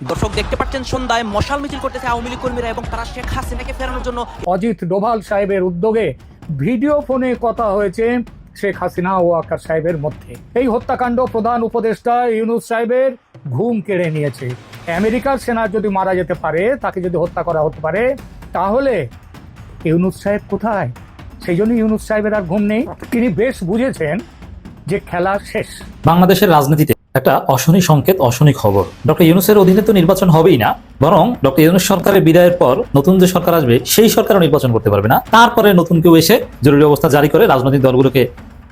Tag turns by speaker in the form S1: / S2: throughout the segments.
S1: দর্শক দেখতে পাচ্ছেন সন্ধ্যায় মশাল মিছিল করতেছে আওয়ামী লীগ কর্মীরা এবং তারা শেখ হাসিনাকে ফেরানোর জন্য
S2: অজিত ডোভাল সাহেবের উদ্যোগে ভিডিও ফোনে কথা হয়েছে শেখ হাসিনা ও আকার সাহেবের মধ্যে। এই হত্যাকাণ্ড প্রধান উপদেষ্টা ইউনুস সাহেবের ঘুম কেড়ে নিয়েছে। আমেরিকার সেনা যদি মারা যেতে পারে তাকে যদি হত্যা করা হতে পারে তাহলে ইউনুস সাহেব কোথায়? সেই জন্য ইউনুস সাহেবের আর ঘুম নেই। তিনি বেশ বুঝেছেন যে খেলা শেষ।
S3: বাংলাদেশের রাজনীতিতে একটা অশনি সংকেত অশনি খবর। ডক্টর ইউনুসের অধীনে তো নির্বাচন হবেই না বরং ডক্টর ইউনুস সরকারের বিদায়ের পর নতুন যে সরকার আসবে সেই সরকারও নির্বাচন করতে পারবে না। তারপরে নতুন কেউ এসে জরুরি অবস্থা জারি করে রাজনৈতিক দলগুলোকে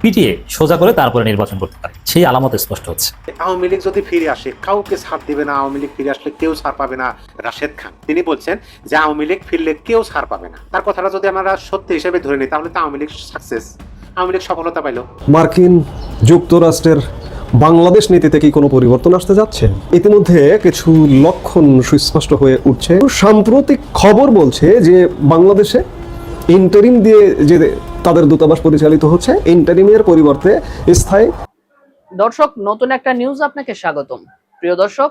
S3: পিটিয়ে সোজা করে তারপরে নির্বাচন করতে পারে। সেই আলামত স্পষ্ট হচ্ছে।
S4: আওয়ামী লীগ যদি ফিরে আসে কাউকে ছাড় দিবে না আওয়ামী লীগ ফিরে আসলে কেউ ছাড় পাবে না রাশেদ খান। তিনি বলছেন যে আওয়ামী লীগ ফিরলে কেউ ছাড় পাবে না। তার কথাটা যদি আমরা সত্যি হিসেবে ধরে নিই তাহলে তো আওয়ামী লীগ সাকসেস আওয়ামী লীগ সফলতা পাইলো।
S5: মার্কিন যুক্তরাষ্ট্রের বাংলাদেশ নীতিতে কি কোনো পরিবর্তন আসতে যাচ্ছে? ইতিমধ্যে কিছু লক্ষণ সুস্পষ্ট হয়ে উঠছে। সাম্প্রতিক খবর বলছে যে বাংলাদেশে ইন্টারিম দিয়ে যে তাদের দূতাবাস পরিচালিত হচ্ছে ইন্টারিমের পরিবর্তে স্থায়ী
S6: দর্শক, নতুন একটা নিউজ আপনাকে স্বাগতম। প্রিয় দর্শক,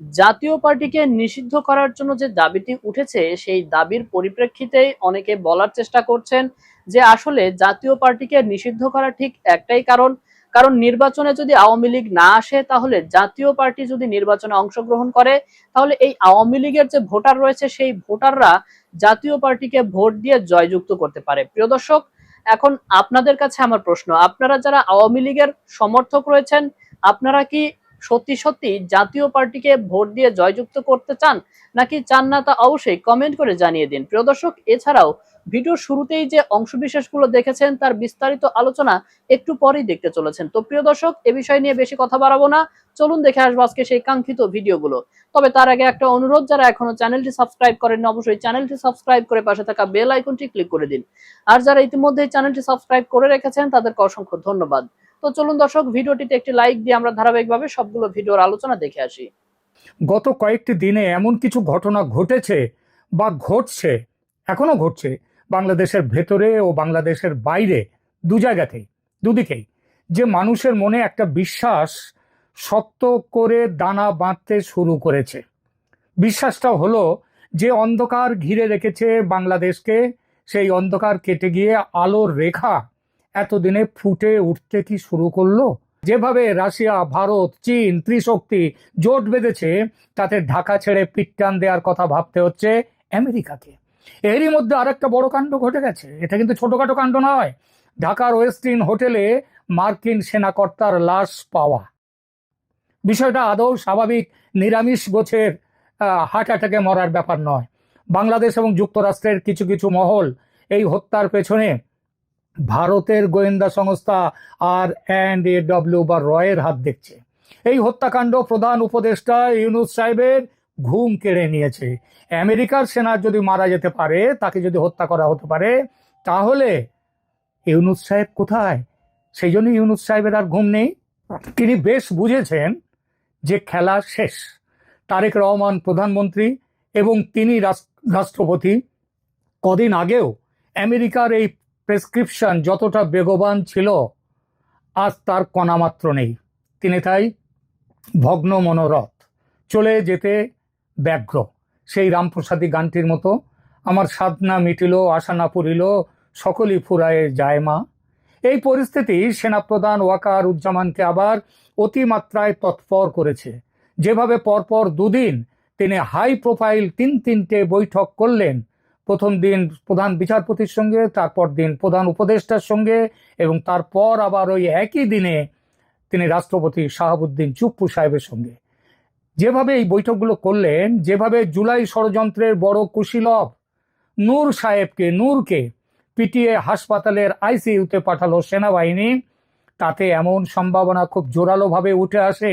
S6: জাতীয় পার্টিকে নিষিদ্ধ করার জন্য যে দাবিটি উঠেছে, সেই দাবির পরিপ্রেক্ষিতে অনেকে বলার চেষ্টা করছেন যে আসলে জাতীয় পার্টিকে নিষিদ্ধ করা ঠিক একটাই কারণ। কারণ নির্বাচনে যদি আওয়ামী লীগ না আসে, তাহলে জাতীয় পার্টি যদি নির্বাচনে অংশগ্রহণ করে, তাহলে এই আওয়ামী লীগের যে ভোটার রয়েছে, সেই ভোটাররা জাতীয় পার্টিকে ভোট দিয়ে জয়যুক্ত করতে পারে। প্রিয় দর্শক, এখন আপনাদের কাছে আমার প্রশ্ন, আপনারা যারা আওয়ামী লীগের সমর্থক রয়েছেন, আপনারা কি সত্যি সত্যি জাতীয় পার্টিকে ভোট দিয়ে জয়যুক্ত করতে চান নাকি চান না তা অবশ্যই কমেন্ট করে জানিয়ে দিন। প্রিয় দর্শক, এছাড়াও ভিডিওর শুরুতেই যে অংশবিশেষগুলো দেখেছেন তার বিস্তারিত আলোচনা একটু পরেই দেখতে চলেছেন। তো প্রিয় দর্শক, এ বিষয় নিয়ে বেশি কথা বাড়াবো না। চলুন দেখে আসব আজকে সেই কাঙ্ক্ষিত ভিডিওগুলো। তবে তার আগে একটা অনুরোধ, যারা এখনও চ্যানেলটি সাবস্ক্রাইব করেননি, অবশ্যই চ্যানেলটি সাবস্ক্রাইব করে পাশে থাকা বেল আইকনটি ক্লিক করে দিন। আর যারা ইতিমধ্যে চ্যানেলটি সাবস্ক্রাইব করে রেখেছেন, তাদেরকে অসংখ্য ধন্যবাদ। তো চলুন দর্শক, ভিডিওটিতে একটি লাইক দিয়ে আমরা ধারাবাহিকভাবে সবগুলো ভিডিওর আলোচনা দেখে আসি।
S2: গত কয়েকটি দিনে এমন কিছু ঘটনা ঘটেছে বা ঘটছে, এখনও ঘটছে, বাংলাদেশের ভেতরে ও বাংলাদেশের বাইরে, দু জায়গাতেই দুদিকেই। যে মানুষের মনে একটা বিশ্বাস শক্ত করে দানা বাঁধতে শুরু করেছে। বিশ্বাসটা হলো যে অন্ধকার ঘিরে রেখেছে বাংলাদেশকে, সেই অন্ধকার কেটে গিয়ে আলোর রেখা এতদিনে ফুটে উঠতে কি শুরু করল? যেভাবে রাশিয়া, ভারত, চীন, ত্রিশক্তি জোট বেঁধেছে, তাতে ঢাকা ছেড়ে পিটটান দেওয়ার কথা ভাবতে হচ্ছে আমেরিকাকে। এরই মধ্যে আরেকটা বড় কাণ্ড ঘটে গেছে। এটা কিন্তু ছোটখাটো কাণ্ড নয়। ঢাকার ওয়েস্টিন হোটেলে মার্কিন সেনাকর্তার লাশ পাওয়া। বিষয়টা আদৌ স্বাভাবিক, নিরামিষ গোছের হার্ট অ্যাটাকে মরার ব্যাপার নয়। বাংলাদেশ এবং যুক্তরাষ্ট্রের কিছু কিছু মহল এই হত্যার পেছনে ভারতের গোয়েন্দা সংস্থা আর অ্যান্ড এ ডব্লিউ বা রয়ের হাত দেখছে। এই হত্যাকাণ্ড প্রধান উপদেষ্টা ইউনুস সাহেবের ঘুম কেড়ে নিয়েছে। আমেরিকার সেনা যদি মারা যেতে পারে, তাকে যদি হত্যা করা হতে পারে, তাহলে ইউনুস সাহেব কোথায়? সেই জন্য ইউনুস সাহেবের আর ঘুম নেই। তিনি বেশ বুঝেছেন যে খেলা শেষ। তারেক রহমান প্রধানমন্ত্রী এবং তিনি রাষ্ট্রপতি। কদিন আগেও আমেরিকার এই প্রেসক্রিপশন যতটা বেগবান ছিল, আজ তার কণামাত্র নেই। তিনি তাই ভগ্ন মনোরথ। চলে যেতে ব্যগ্র। সেই রামপ্রসাদী গানটির মতো আমার সাধনা মিটিল আশা না পুরিল, সকলই ফুরায়ে যায় মা। এই পরিস্থিতি সেনাপ্রধান ওয়াকার উজ্জামানকে আবার অতিমাত্রায় তৎপর করেছে। যেভাবে পরপর দুদিন তিনি হাই প্রোফাইল তিন তিনটে বৈঠক করলেন প্রথম দিন প্রধান বিচারপতির সঙ্গে, তারপর দিন প্রধান উপদেষ্টার সঙ্গে, এবং তারপর আবার ওই একই দিনে তিনি রাষ্ট্রপতি শাহাবুদ্দিন চুপ্পু সাহেবের সঙ্গে। যেভাবে এই বৈঠকগুলো করলেন, যেভাবে জুলাই ষড়যন্ত্রের বড় কুশীলভ নূর সাহেবকে, নূরকে পিটিএ হাসপাতালের আইসিইউতে পাঠালো সেনাবাহিনী, তাতে এমন সম্ভাবনা খুব জোরালোভাবে উঠে আসে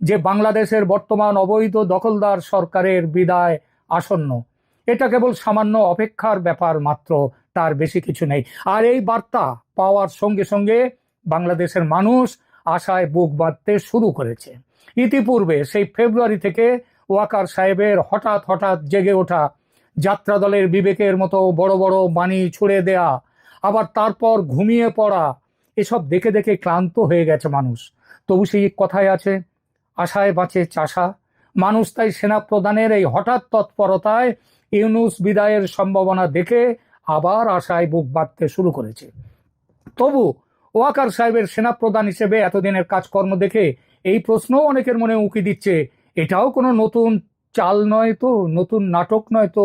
S2: যে বাংলাদেশের বর্তমান অবৈধ দখলদার সরকারের বিদায় আসন্ন। এটা কেবল সামান্য অপেক্ষার ব্যাপার মাত্র, তার বেশি কিছু নেই। আর এই বার্তা পাওয়ার সঙ্গে সঙ্গে বাংলাদেশের মানুষ আশায় বুক বাঁধতে শুরু করেছে। ইতিপূর্বে সেই ফেব্রুয়ারি থেকে ওয়াকার সাহেবের হঠাৎ হঠাৎ জেগে ওঠা যাত্রা দলের বিবেকের মতো বড় বড় বাণী ছুড়ে দেয়া, আবার তারপর ঘুমিয়ে পড়া, এসব দেখে দেখে ক্লান্ত হয়ে গেছে মানুষ। তবু সেই কথায় আছে, আশায় বাঁচে চাষা। মানুষ তাই সেনা প্রধানের এই হঠাৎ তৎপরতায় ইউনুস বিদায়ের সম্ভাবনা দেখে আবার আশায় বুক বাঁধতে শুরু করেছে। তবু ওয়াকার সাহেবের সেনাপ্রধান হিসেবে এতদিনের কাজকর্ম দেখে এই প্রশ্নও অনেকের মনে উঁকি দিচ্ছে, এটাও কোনো নতুন চাল নয় তো, নতুন নাটক নয় তো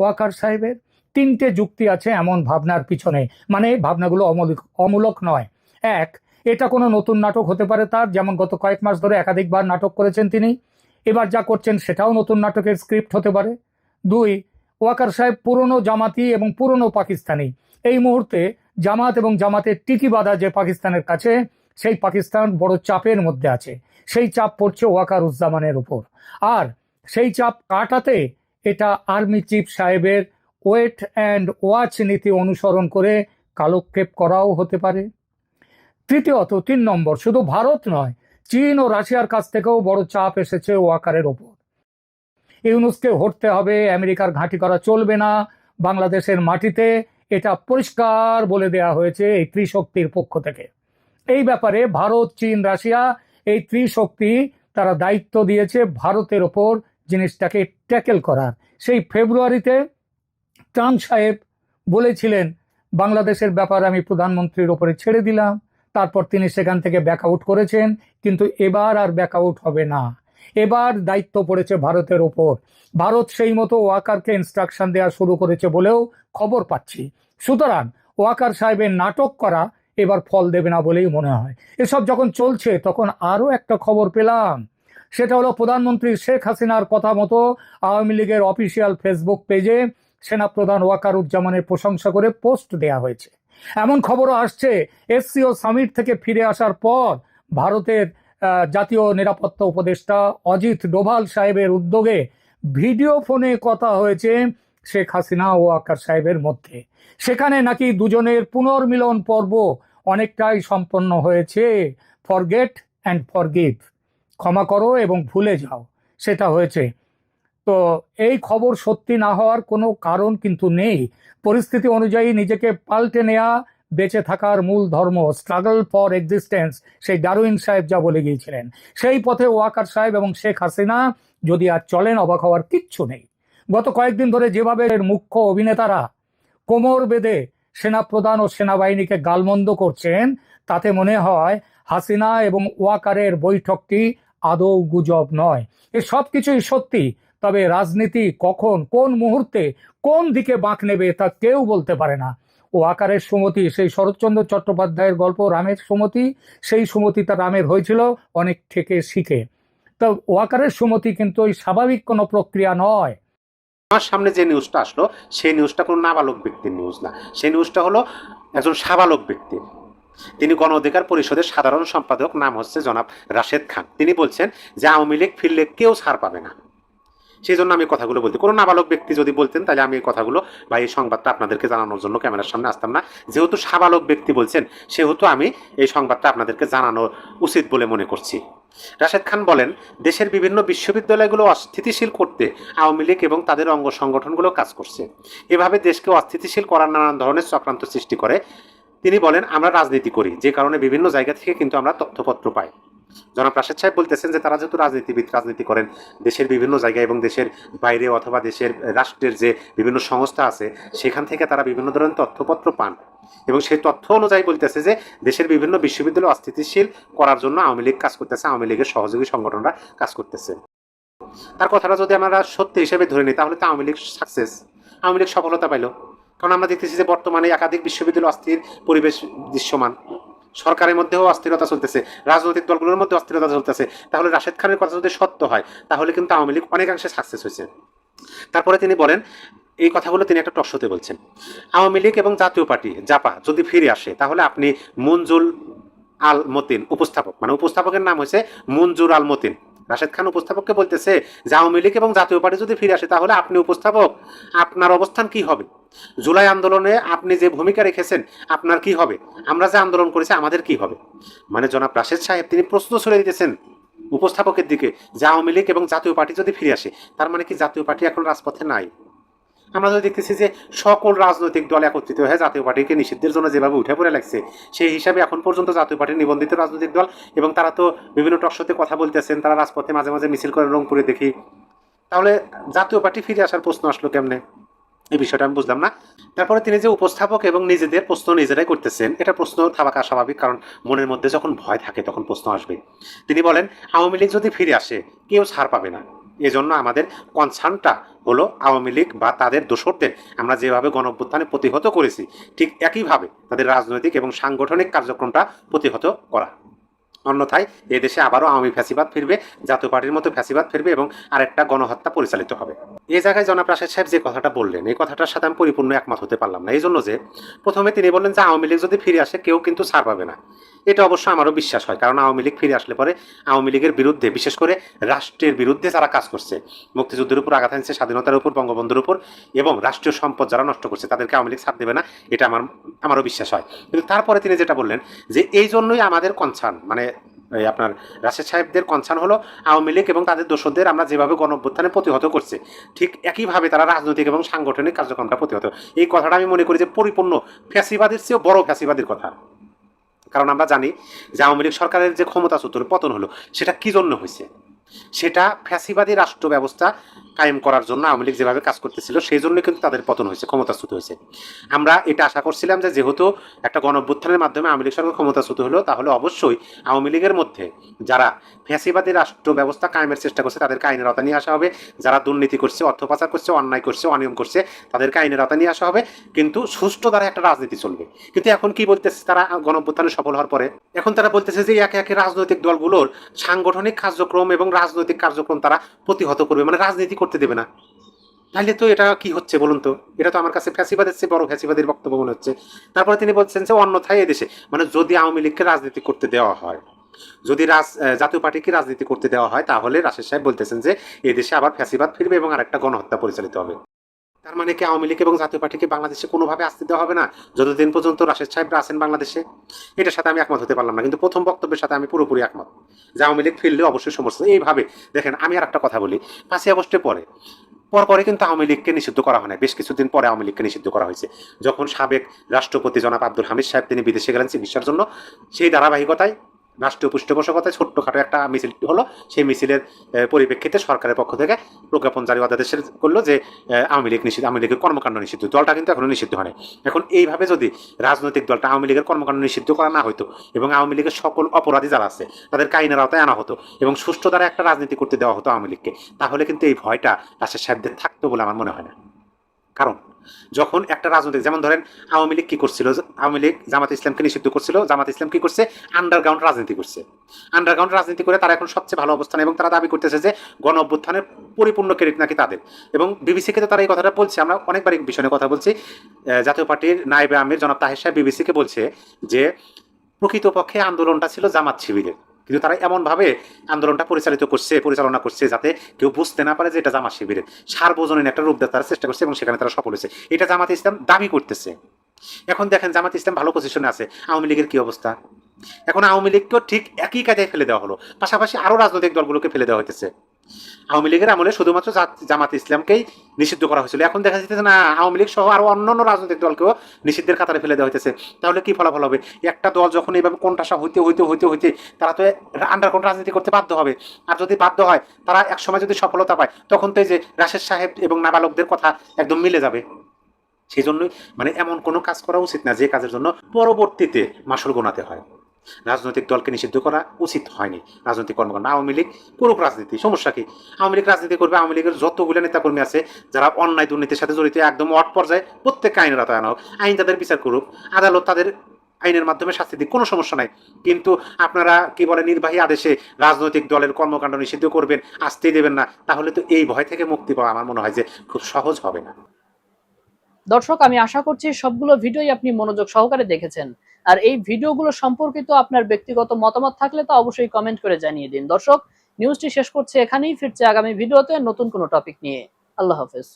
S2: ওয়াকার সাহেবের? তিনটে যুক্তি আছে এমন ভাবনার পিছনে মানে ভাবনাগুলো অমূলক অমূলক নয়। এক, এটা কোনো নতুন নাটক হতে পারে তার, যেমন গত কয়েক মাস ধরে একাধিকবার নাটক করেছেন তিনি। এবার যা করছেন সেটাও নতুন নাটকের স্ক্রিপ্ট হতে পারে। দুই, ওয়াকার সাহেব পুরনো জামাতি এবং পুরনো পাকিস্তানি। এই মুহূর্তে জামাত এবং জামাতের টিকি বাঁধা যে পাকিস্তানের কাছে, সেই পাকিস্তান বড় চাপের মধ্যে আছে। সেই চাপ পড়ছে ওয়াকার উজ্জামানের উপর। আর সেই চাপ কাটাতে এটা আর্মি চিফ সাহেবের ওয়েট অ্যান্ড ওয়াচ নীতি অনুসরণ করে কালক্ষেপ করাও হতে পারে। তৃতীয়ত, তিন নম্বর, শুধু ভারত নয় চীন ও রাশিয়ার কাছ থেকেও বড় চাপ এসেছে ওয়াকারের ওপর। ইউনুসকে হটতে হবে, আমেরিকার ঘাঁটি করা চলবে না, বাংলাদেশের মাটিতে এটা পরিষ্কার বলে দেয়া হয়েছে এই ত্রিশক্তির পক্ষ থেকে। এই ব্যাপারে ভারত, চীন, রাশিয়া এই ত্রিশক্তি তারা দায়িত্ব দিয়েছে ভারতের ওপর জিনিসটাকে ট্যাকেল করার। সেই ফেব্রুয়ারিতে ট্রাম্প সাহেব বলেছিলেন, বাংলাদেশের ব্যাপার আমি প্রধানমন্ত্রীর ওপরে ছেড়ে দিলাম। তারপর তিনি সেখান থেকে ব্যাক আউট করেছেন, কিন্তু এবার আর ব্যাক আউট হবে না। এবার দায়িত্ব পড়েছে ভারতের ওপর। ভারত সেই মতো ওয়াকারকে ইনস্ট্রাকশন দেওয়া শুরু করেছে বলেও খবর পাচ্ছি। সুতরাং ওয়াকার সাহেবের নাটক করা এবার ফল দেবে না বলেই মনে হয়। এসব যখন চলছে, তখন আরও একটা খবর পেলাম। সেটা হলো প্রধানমন্ত্রী শেখ হাসিনার কথা মতো আওয়ামী লীগের অফিসিয়াল ফেসবুক পেজে সেনাপ্রধান ওয়াকারুজ্জামানের প্রশংসা করে পোস্ট দেয়া হয়েছে। এমন খবরও আসছে এসসিও সামিট থেকে ফিরে আসার পর ভারতের জাতীয় নিরাপত্তা উপদেষ্টা অজিত ডোভাল সাহেবের উদ্যোগে ভিডিও ফোনে কথা হয়েছে শেখ হাসিনা ও আকার সাহেবের মধ্যে। সেখানে নাকি দুজনের পুনর্মিলন পর্ব অনেকটাই সম্পন্ন হয়েছে। ফরগেট অ্যান্ড ফরগিভ ক্ষমা করো এবং ভুলে যাও। সেটা হয়েছে। তো এই খবর সত্যি না হওয়ার কোনো কারণ কিন্তু নেই। পরিস্থিতি অনুযায়ী নিজেকে পাল্টে নেওয়া বেঁচে থাকার মূল ধর্ম স্ট্রাগল ফর এক্সিস্টেন্স সেই ডারুইন সাহেব যা বলে গিয়েছিলেন। সেই পথে ওয়াকার সাহেব এবং শেখ হাসিনা যদি আর চলেন, অবাক হওয়ার কিচ্ছু নেই। গত কয়েকদিন ধরে যেভাবে এর মুখ্য অভিনেতারা কোমর বেঁধে সেনাপ্রধান ও সেনাবাহিনীকে গালমন্দ করছেন, তাতে মনে হয় হাসিনা এবং ওয়াকারের বৈঠকটি আদৌ গুজব নয়। এ সব কিছুই সত্যি তবে রাজনীতি কখন, কোন মুহূর্তে, কোন দিকে বাঁক নেবে তা কেউ বলতে পারে না। ও আকারের সুমতি, সেই শরৎচন্দ্র চট্টোপাধ্যায়ের গল্প রামের সুমতি, সেই সুমতি সুমতিটা রামের হয়েছিল, অনেক থেকে শিখে। তো ওয়াকারের সুমতি কিন্তু ওই স্বাভাবিক কোনো প্রক্রিয়া নয়।
S4: আমার সামনে যে নিউজটা আসলো, সেই নিউজটা কোনো নাবালক ব্যক্তির নিউজ না। সেই নিউজটা হলো একজন সাবালক ব্যক্তির। তিনি গণ অধিকার পরিষদের সাধারণ সম্পাদক, নাম হচ্ছে জনাব রাশেদ খান। তিনি বলছেন যে আওয়ামী লীগ ফিরলে কেউ ছাড় পাবে না। সেই জন্য আমি কথাগুলো বলতে কোনো নাবালক ব্যক্তি যদি বলতেন, তাহলে আমি এই কথাগুলো বা এই সংবাদটা আপনাদেরকে জানানোর জন্য ক্যামেরার সামনে আসতাম না। যেহেতু সাবালক ব্যক্তি বলছেন, সেহেতু আমি এই সংবাদটা আপনাদেরকে জানানো উচিত বলে মনে করছি। রাশেদ খান বলেন, দেশের বিভিন্ন বিশ্ববিদ্যালয়গুলো অস্থিতিশীল করতে আওয়ামী লীগ এবং তাদের অঙ্গ সংগঠনগুলো কাজ করছে। এভাবে দেশকে অস্থিতিশীল করার নানান ধরনের চক্রান্ত সৃষ্টি করে। তিনি বলেন, আমরা রাজনীতি করি, যে কারণে বিভিন্ন জায়গা থেকে কিন্তু আমরা তথ্যপত্র পাই। জনাব রাশেদ সাহেব বলতেছেন যে তারা যেহেতু রাজনীতিবিদ, রাজনীতি করেন, দেশের বিভিন্ন জায়গায় এবং দেশের বাইরে অথবা দেশের রাষ্ট্রের যে বিভিন্ন সংস্থা আছে, সেখান থেকে তারা বিভিন্ন ধরনের তথ্যপত্র পান। এবং সেই তথ্য অনুযায়ী বলতেছে যে দেশের বিভিন্ন বিশ্ববিদ্যালয় অস্থিতিশীল করার জন্য আওয়ামী লীগ কাজ করতেছে, আওয়ামী লীগের সহযোগী সংগঠনরা কাজ করতেছে। তার কথাটা যদি আমরা সত্যি হিসেবে ধরে নিই, তাহলে তো আওয়ামী লীগ সাকসেস আওয়ামী লীগ সফলতা পাইল। কারণ আমরা দেখতেছি যে বর্তমানে একাধিক বিশ্ববিদ্যালয় অস্থির পরিবেশ দৃশ্যমান। সরকারের মধ্যেও অস্থিরতা চলতেছে, রাজনৈতিক দলগুলোর মধ্যে অস্থিরতা চলতেছে। তাহলে রাশেদ খানের কথা যদি সত্য হয়, তাহলে কিন্তু আওয়ামী লীগ অনেকাংশে সাকসেস হয়েছে। তারপরে তিনি বলেন, এই কথাগুলো তিনি একটা টসতে বলছেন, আওয়ামী লীগ এবং জাতীয় পার্টি, জাপা, যদি ফিরে আসে, তাহলে আপনি মঞ্জুল আল মতিন উপস্থাপক মানে উপস্থাপকের নাম হয়েছে মঞ্জুর আল মতিন রাশেদ খান উপস্থাপককে বলতেছে, যে আওয়ামী লীগ এবং জাতীয় পার্টি যদি ফিরে আসে, তাহলে আপনি উপস্থাপক, আপনার অবস্থান কি হবে? জুলাই আন্দোলনে আপনি যে ভূমিকা রেখেছেন, আপনার কি হবে? আমরা যে আন্দোলন করেছি, আমাদের কি হবে? মানে জনাব রাশেদ সাহেব, তিনি প্রশ্ন ছড়িয়ে দিতেছেন উপস্থাপকের দিকে, যে আওয়ামী লীগ এবং জাতীয় পার্টি যদি ফিরে আসে, তার মানে কি জাতীয় পার্টি এখন রাজপথে নাই? আমরা যদি দেখতেছি যে সকল রাজনৈতিক দল একত্রিত হয়ে জাতীয় পার্টিকে নিষিদ্ধের জন্য যেভাবে উঠে পড়ে লাগছে, সেই হিসাবে এখন পর্যন্ত জাতীয় পার্টির নিবন্ধিত রাজনৈতিক দল এবং তারা তো বিভিন্ন টকশোতে কথা বলতেছেন, তারা রাজপথে মাঝে মাঝে মিছিল করে রংপুরে দেখি। তাহলে জাতীয় পার্টি ফিরে আসার প্রশ্ন আসলো কেমনে? এই বিষয়টা আমি বুঝলাম না। তারপরে তিনি যে উপস্থাপক এবং নিজেদের প্রশ্ন নিজেরাই করতেছেন, এটা প্রশ্ন থাকা স্বাভাবিক কারণ মনের মধ্যে যখন ভয় থাকে তখন প্রশ্ন আসবে। তিনি বলেন, আওয়ামী লীগ যদি ফিরে আসে, কেউ ছাড় পাবে না। এজন্য আমাদের কনসার্নটা হলো আওয়ামী লীগ বা তাদের দোসরদের আমরা যেভাবে গণঅভ্যুত্থানে প্রতিহত করেছি, ঠিক একইভাবে তাদের রাজনৈতিক এবং সাংগঠনিক কার্যক্রমটা প্রতিহত করা। অন্যথায় এদেশে আবারও আওয়ামী ফ্যাসিবাদ ফিরবে জাতীয় পার্টির মতো ফ্যাসিবাদ ফিরবে এবং আরেকটা গণহত্যা পরিচালিত হবে। এই জায়গায় জনাব রাশেদ সাহেব যে কথাটা বললেন, এই কথাটার সাথে আমি পরিপূর্ণ একমত হতে পারলাম না। এই জন্য যে প্রথমে তিনি বললেন যে আওয়ামী লীগ যদি ফিরে আসে, কেউ কিন্তু ছাড় পাবে না। এটা অবশ্য আমারও বিশ্বাস হয়, কারণ আওয়ামী লীগ ফিরে আসলে পরে আওয়ামী লীগের বিরুদ্ধে, বিশেষ করে রাষ্ট্রের বিরুদ্ধে যারা কাজ করছে, মুক্তিযুদ্ধের উপর আঘাত আনছে স্বাধীনতার উপর, বঙ্গবন্ধুর উপর এবং রাষ্ট্রীয় সম্পদ যারা নষ্ট করছে, তাদেরকে আওয়ামী লীগ ছাড় দেবে না, এটা আমার, আমারও বিশ্বাস হয়। কিন্তু তারপরে তিনি যেটা বললেন যে এই জন্যই আমাদের কনসার্ন মানে আপনার রাশেদ সাহেবদের কনসার্ন হলো আওয়ামী লীগ এবং তাদের দোষদের আমরা যেভাবে গণঅভ্যুত্থানে প্রতিহত করছে, ঠিক একইভাবে তারা রাজনৈতিক এবং সাংগঠনিক কার্যক্রমটা প্রতিহত। এই কথাটা আমি মনে করি যে পরিপূর্ণ ফ্যাসিবাদের চেয়েও বড় ফ্যাসিবাদের কথা। কারণ আমরা জানি যে আওয়ামী লীগ সরকারের যে ক্ষমতা সূত্র পতন হলো, সেটা কি জন্য হয়েছে? সেটা ফ্যাসিবাদী রাষ্ট্র ব্যবস্থা কায়েম করার জন্য আওয়ামী লীগ যেভাবে কাজ করতেছিল, সেই জন্য কিন্তু তাদের পতন হয়েছে, ক্ষমতাচ্যুত হয়েছে। আমরা এটা আশা করছিলাম যে যেহেতু একটা গণঅভ্যুত্থানের মাধ্যমে আওয়ামী লীগ সরকার ক্ষমতাচ্যুত হলো, তাহলে অবশ্যই আওয়ামী লীগের মধ্যে যারা ফ্যাসিবাদী রাষ্ট্র ব্যবস্থা কায়েমের চেষ্টা করছে, তাদেরকে আইনের আওতা নিয়ে আসা হবে। যারা দুর্নীতি করছে অর্থ পাচার করছে, অন্যায় করছে, অনিয়ম করছে, তাদেরকে আইনের আওতা নিয়ে আসা হবে। কিন্তু সুষ্ঠু দ্বারা একটা রাজনীতি চলবে। কিন্তু এখন কি বলতেছে তারা গণঅভ্যুত্থানে সফল হওয়ার পরে? এখন তারা বলতেছে যে একে একে রাজনৈতিক দলগুলোর সাংগঠনিক কার্যক্রম এবং রাজনৈতিক কার্যক্রম তারা প্রতিহত করবে। মানে রাজনীতি করতে দেবে না। তাহলে তো এটা কি হচ্ছে বলুন তো? এটা তো আমার কাছে ফ্যাসিবাদের চেয়ে বড় ফ্যাসিবাদের বক্তব্য মনে হচ্ছে। তারপরে তিনি বলছেন যে অন্যথায় এদেশে মানে যদি আওয়ামী লীগকে রাজনীতি করতে দেওয়া হয়, যদি রাজ জাতীয় পার্টিকে রাজনীতি করতে দেওয়া হয়, তাহলে রাশেদ সাহেব বলতেছেন যে এদেশে আবার ফ্যাসিবাদ ফিরবে এবং আরেকটা গণহত্যা পরিচালিত হবে। তার মানে কি আওয়ামী লীগ এবং জাতীয় পার্টিকে বাংলাদেশে কোনোভাবে আসতে দেওয়া হবে না? যতদিন পর্যন্ত রাশেদ সাহেবরা আছেন বাংলাদেশে, এটার সাথে আমি একমত হতে পারলাম না। কিন্তু প্রথম বক্তব্যের সাথে আমি পুরোপুরি একমত যে আওয়ামী লীগ ফিরলে অবশ্যই সমস্যা। এইভাবে দেখেন, আমি আর একটা কথা বলি। পাঁচই আগস্টের পরে পরপরে কিন্তু আওয়ামী লীগকে নিষিদ্ধ করা হয় না বেশ কিছুদিন পরে আওয়ামী লীগকে নিষিদ্ধ করা হয়েছে। যখন সাবেক রাষ্ট্রপতি জনাব আব্দুল হামিদ সাহেব তিনি বিদেশে গেলেন চিকিৎসার জন্য, সেই ধারাবাহিকতায় রাষ্ট্রীয় পৃষ্ঠপোষকতায় ছোট্টখাটো একটা মিছিল হলো। সেই মিছিলের পরিপ্রেক্ষিতে সরকারের পক্ষ থেকে প্রজ্ঞাপন জারি আদেশের করল যে আওয়ামী লীগ নিষিদ্ধ, আওয়ামী লীগের কর্মকাণ্ড নিষিদ্ধ। দলটা কিন্তু এখনও নিষিদ্ধ হয় এখন এইভাবে যদি রাজনৈতিক দলটা আওয়ামী লীগের কর্মকাণ্ড নিষিদ্ধ করা না হতো এবং আওয়ামী লীগের সকল অপরাধী যারা আছে, তাদের আইনের আওতায় আনা হতো এবং সুষ্ঠু দ্বারা একটা রাজনীতি করতে দেওয়া হতো আওয়ামী লীগকে, তাহলে কিন্তু এই ভয়টা রাশেদ সাহেবদের থাকতো বলে আমার মনে হয় না। কারণ, যখন একটা রাজনৈতিক, যেমন ধরেন আওয়ামী লীগ কী করছিল? আওয়ামী লীগ জামাত ইসলামকে নিষিদ্ধ করছিল, জামাত ইসলাম কি করছে? আন্ডারগ্রাউন্ড রাজনীতি করছে। আন্ডারগ্রাউন্ড রাজনীতি করে তারা এখন সবচেয়ে ভালো অবস্থান এবং তারা দাবি করতেছে যে গণ অভ্যুত্থানের পরিপূর্ণ ক্রেডিট নাকি তাদের। এবং বিবিসিকে তো তারা এই কথাটা বলছে, আমরা অনেকবার এই বিষয়ে কথা বলছি। জাতীয় পার্টির নায়েবে আমির জনাব তাহের সাহেব বিবিসিকে বলছে যে, প্রকৃতপক্ষে আন্দোলনটা ছিল জামাত শিবিরের। কিন্তু তারা এমনভাবে আন্দোলনটা পরিচালিত করছে, পরিচালনা করছে যাতে কেউ বুঝতে না পারে যে এটা জামাত শিবিরের সার্বজনীন একটা রূপ দেওয়ার তারা চেষ্টা করছে এবং সেখানে তারা সফল হয়েছে। এটা জামাত ইসলাম দাবি করতেছে। এখন দেখেন জামাত ইসলাম ভালো পজিশনে আছে, আওয়ামী লীগের কী অবস্থা? এখন আওয়ামী লীগকেও ঠিক একই কাজে ফেলে দেওয়া হলো। পাশাপাশি আরও রাজনৈতিক দলগুলোকে ফেলে দেওয়া হইতেছে। আওয়ামী লীগের আমলে শুধুমাত্র জামাত ইসলামকেই নিষিদ্ধ করা হয়েছিল। এখন দেখা যাচ্ছে না, আওয়ামী লীগ সহ আরও অন্যান্য রাজনৈতিক দলকেও নিষিদ্ধের কাতারে ফেলে দেওয়া হইতেছে। তাহলে কি ফলাফল হবে? একটা দল যখন এইভাবে কোনটাসা হইতে হইতে হইতে হইতে তারা তো আন্ডারগ্রাউন্ড রাজনীতি করতে বাধ্য হবে। আর যদি বাধ্য হয়, তারা একসময় যদি সফলতা পায়, তখন তো এই যে রাশেদ সাহেব এবং নাবালকদের কথা একদম মিলে যাবে। সেই জন্যই মানে এমন কোনো কাজ করা উচিত না যে কাজের জন্য পরবর্তীতে মাসুল গোনাতে হয়। রাজনৈতিক দলকে নিষিদ্ধ করা উচিত হয়নি। রাজনৈতিক কর্মকাণ্ড, আওয়ামী লীগ করুক রাজনীতি, সমস্যা কি? আওয়ামী লীগ রাজনীতি করবে, আওয়ামী লীগের যতগুলো নেতাকর্মী আছে, যারা অন্যায় দুর্নীতির সাথে জড়িত, একদম অট পর্যায়ে প্রত্যেককে আইনের আওতায় আনা হোক, আইন তাদের বিচার করুক, আদালত তাদের আইনের মাধ্যমে শাস্তি দিক, কোনো সমস্যা নাই। কিন্তু আপনারা কি বলে নির্বাহী আদেশে রাজনৈতিক দলের কর্মকাণ্ড নিষিদ্ধ করবেন, আসতেই দেবেন না, তাহলে তো এই ভয় থেকে মুক্তি পাওয়া আমার মনে হয় যে খুব সহজ হবে না।
S6: দর্শক, আমি আশা করছি সবগুলো ভিডিওই আপনি মনোযোগ সহকারে দেখেছেন। আর এই ভিডিওগুলো সম্পর্কিত আপনার ব্যক্তিগত মতামত থাকলে তা অবশ্যই কমেন্ট করে জানিয়ে দিন। দর্শক নিউজটি শেষ করছে এখানেই, ফিরছে আগামী ভিডিওতে নতুন কোনো টপিক নিয়ে। আল্লাহ হাফেজ।